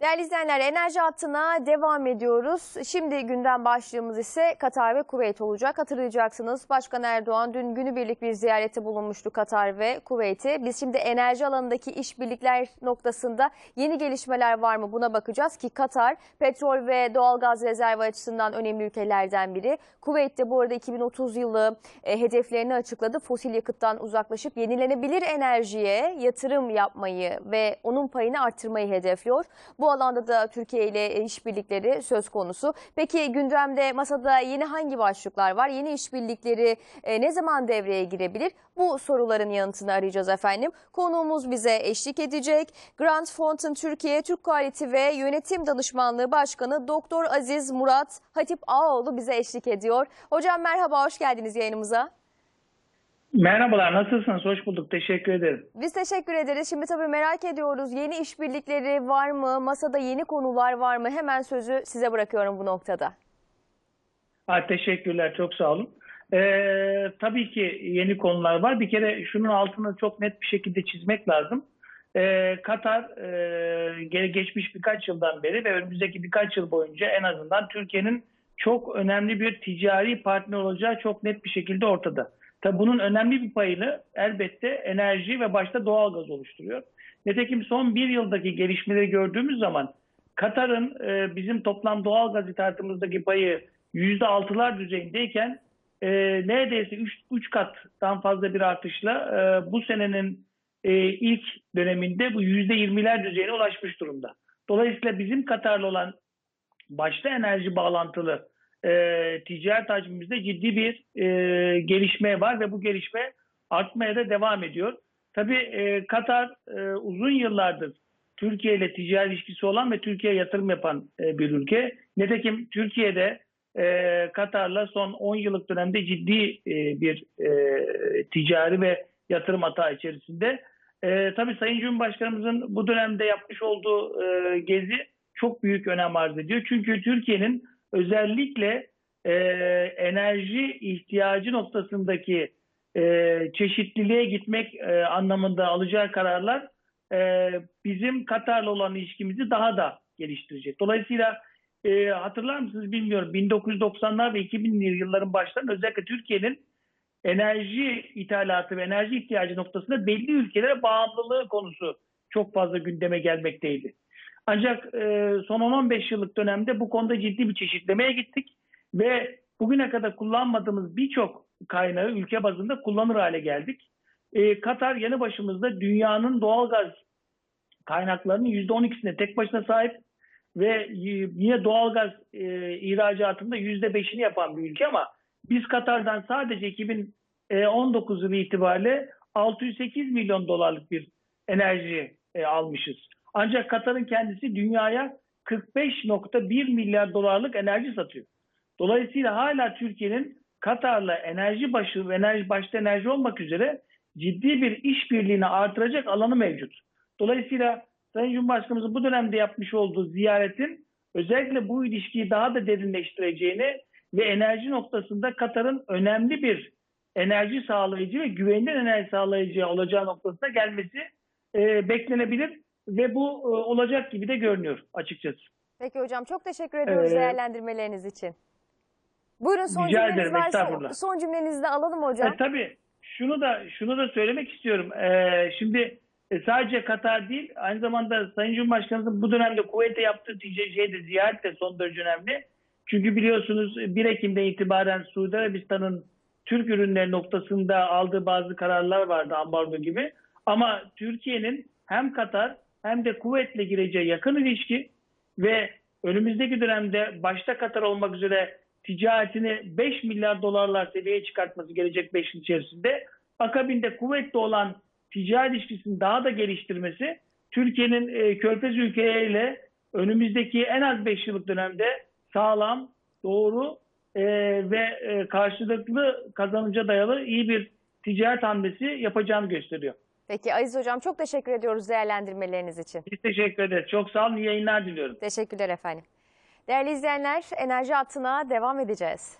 Değerli izleyenler enerji hattına devam ediyoruz. Şimdi gündem başlığımız ise Katar ve Kuveyt olacak. Hatırlayacaksınız Başkan Erdoğan dün günübirlik bir ziyarette bulunmuştu Katar ve Kuveyt'e. Biz şimdi enerji alanındaki işbirlikler noktasında yeni gelişmeler var mı buna bakacağız ki Katar petrol ve doğalgaz rezervi açısından önemli ülkelerden biri. Kuveyt de bu arada 2030 yılı e, hedeflerini açıkladı. Fosil yakıttan uzaklaşıp yenilenebilir enerjiye yatırım yapmayı ve onun payını arttırmayı hedefliyor. Bu alanda da Türkiye ile işbirlikleri söz konusu. Peki gündemde masada yeni hangi başlıklar var? Yeni işbirlikleri e, ne zaman devreye girebilir? Bu soruların yanıtını arayacağız efendim. Konuğumuz bize eşlik edecek. Grant Fountain Türkiye Türk Kualiti ve Yönetim Danışmanlığı Başkanı Doktor Aziz Murat Hatip Ağoğlu bize eşlik ediyor. Hocam merhaba, hoş geldiniz yayınımıza. Merhabalar, nasılsınız? Hoş bulduk, teşekkür ederim. Biz teşekkür ederiz. Şimdi tabii merak ediyoruz. Yeni işbirlikleri var mı? Masada yeni konular var mı? Hemen sözü size bırakıyorum bu noktada. Ha, teşekkürler, çok sağ olun. Ee, tabii ki yeni konular var. Bir kere şunun altını çok net bir şekilde çizmek lazım. Ee, Katar e, ge- geçmiş birkaç yıldan beri ve önümüzdeki birkaç yıl boyunca en azından Türkiye'nin çok önemli bir ticari partner olacağı çok net bir şekilde ortada. Tabii bunun önemli bir payını elbette enerji ve başta doğalgaz oluşturuyor. Nitekim son bir yıldaki gelişmeleri gördüğümüz zaman Katar'ın e, bizim toplam doğalgaz ithalatımızdaki payı %6'lar düzeyindeyken e, neredeyse 3 kattan fazla bir artışla e, bu senenin e, ilk döneminde bu %20'ler düzeyine ulaşmış durumda. Dolayısıyla bizim Katar'la olan başta enerji bağlantılı e, ticaret hacmimizde ciddi bir e, gelişme var ve bu gelişme artmaya da devam ediyor. Tabii e, Katar e, uzun yıllardır Türkiye ile ticari ilişkisi olan ve Türkiye'ye yatırım yapan e, bir ülke. Nitekim Türkiye'de e, Katar'la son 10 yıllık dönemde ciddi e, bir e, ticari ve yatırım hata içerisinde. E, tabii Sayın Cumhurbaşkanımızın bu dönemde yapmış olduğu e, gezi çok büyük önem arz ediyor. Çünkü Türkiye'nin özellikle e, enerji ihtiyacı noktasındaki e, çeşitliliğe gitmek e, anlamında alacağı kararlar e, bizim Katar'la olan ilişkimizi daha da geliştirecek. Dolayısıyla e, hatırlar mısınız bilmiyorum 1990'lar ve 2000'li yılların başlarında özellikle Türkiye'nin enerji ithalatı ve enerji ihtiyacı noktasında belli ülkelere bağımlılığı konusu çok fazla gündeme gelmekteydi. Ancak e, son 10-15 yıllık dönemde bu konuda ciddi bir çeşitlemeye gittik ve bugüne kadar kullanmadığımız birçok kaynağı ülke bazında kullanır hale geldik. E, Katar yanı başımızda dünyanın doğalgaz kaynaklarının %12'sine tek başına sahip ve yine doğalgaz e, ihracatında %5'ini yapan bir ülke ama biz Katar'dan sadece 2019 yılı itibariyle 608 milyon dolarlık bir enerji e, almışız. Ancak Katar'ın kendisi dünyaya 45.1 milyar dolarlık enerji satıyor. Dolayısıyla hala Türkiye'nin Katar'la enerji başı enerji başta enerji olmak üzere ciddi bir işbirliğini artıracak alanı mevcut. Dolayısıyla Sayın Cumhurbaşkanımızın bu dönemde yapmış olduğu ziyaretin özellikle bu ilişkiyi daha da derinleştireceğini ve enerji noktasında Katar'ın önemli bir enerji sağlayıcı ve güvenilir enerji sağlayıcı olacağı noktasına gelmesi e, beklenebilir ve bu e, olacak gibi de görünüyor açıkçası. Peki hocam çok teşekkür ediyoruz Ee, değerlendirmeleriniz için. Buyurun son Rica cümleniz ederim, varsa son cümlenizi de alalım hocam. E, tabii şunu da şunu da söylemek istiyorum. E, şimdi e, sadece Katar değil aynı zamanda Sayın Cumhurbaşkanımızın bu dönemde Kuveyt'te yaptığı tic- şeyde ziyaret de son derece önemli. Çünkü biliyorsunuz 1 Ekim'de itibaren Suudi Arabistan'ın Türk ürünleri noktasında aldığı bazı kararlar vardı ambargo gibi. Ama Türkiye'nin hem Katar hem de Kuveyt'le gireceği yakın ilişki ve önümüzdeki dönemde başta Katar olmak üzere ticaretini 5 milyar dolarlar seviyeye çıkartması gelecek 5 yıl içerisinde. Akabinde Kuveyt'le olan ticari ilişkisini daha da geliştirmesi Türkiye'nin e, körfez ülkeleriyle önümüzdeki en az 5 yıllık dönemde sağlam, doğru e, ve e, karşılıklı kazanıca dayalı iyi bir ticaret hamlesi yapacağını gösteriyor. Peki Aziz hocam çok teşekkür ediyoruz değerlendirmeleriniz için. Biz teşekkür ederiz. Çok sağ olun. İyi yayınlar diliyorum. Teşekkürler efendim. Değerli izleyenler enerji hattına devam edeceğiz.